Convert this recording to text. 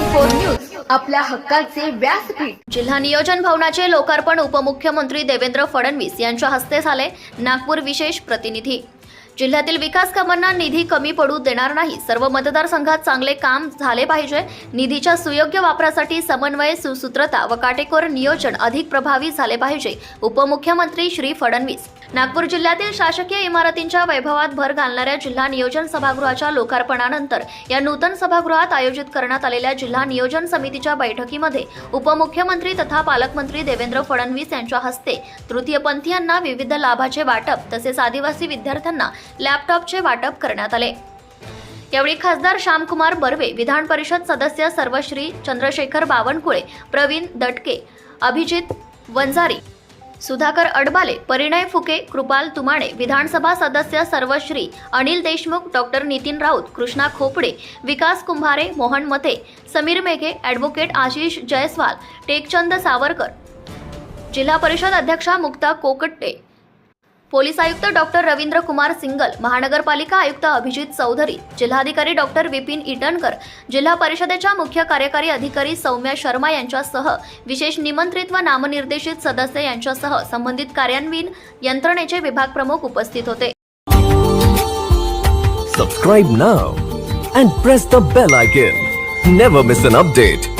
News आपल्या हक्काचे व्यासपीठ. जिल्हा नियोजन भवनाचे लोकार्पण उपमुख्यमंत्री देवेंद्र फडणवीस यांच्या हस्ते झाले नागपूर विशेष प्रतिनिधी. जिल्ह्यातील विकास कामांना निधी कमी पडू देणार नाही. सर्व मतदारसंघात चांगले काम झाले पाहिजे. निधीच्या सुयोग्य वापरासाठी समन्वय सुसूत्रता व काटेकोर नियोजन अधिक प्रभावी झाले पाहिजे उपमुख्यमंत्री श्री फडणवीस. नागपूर जिल्ह्यातील शासकीय इमारतींच्या वैभवात भर घालणाऱ्या जिल्हा नियोजन सभागृहाच्या लोकार्पणानंतर या नूतन सभागृहात आयोजित करण्यात आलेल्या जिल्हा नियोजन समितीच्या बैठकीमध्ये उपमुख्यमंत्री तथा पालकमंत्री देवेंद्र फडणवीस यांच्या हस्ते तृतीयपंथीयांना विविध लाभाचे वाटप तसेच आदिवासी विद्यार्थ्यांना लॅपटॉपचे वाटप करण्यात आले. यावेळी खासदार श्यामकुमार बर्वे विधान परिषद सदस्य सर्वश्री चंद्रशेखर बावनकुळे प्रवीण दटके अभिजित वंजारी सुधाकर अडबाले परिणय फुके कृपाल तुमाणे विधानसभा सदस्य सर्वश्री अनिल देशमुख डॉक्टर नितीन राऊत कृष्णा खोपडे विकास कुंभारे मोहन मते समीर मेघे ॲडव्होकेट आशिष जयस्वाल टेकचंद सावरकर. जिल्हा परिषद अध्यक्षा मुक्ता कोकट्टे. पोलीस आयुक्त डॉक्टर रवींद्र कुमार सिंगल महानगरपालिका आयुक्त अभिजित चौधरी जिल्हाधिकारी डॉक्टर विपिन इटनकर जिल्हा परिषदेच्या मुख्य कार्यकारी अधिकारी सौम्या शर्मा यांच्यासह विशेष निमंत्रित व नामनिर्देशित सदस्य यांच्यासह संबंधित कार्यान्वयन यंत्रणेचे विभाग प्रमुख उपस्थित होते. Subscribe now and press the bell icon never miss an update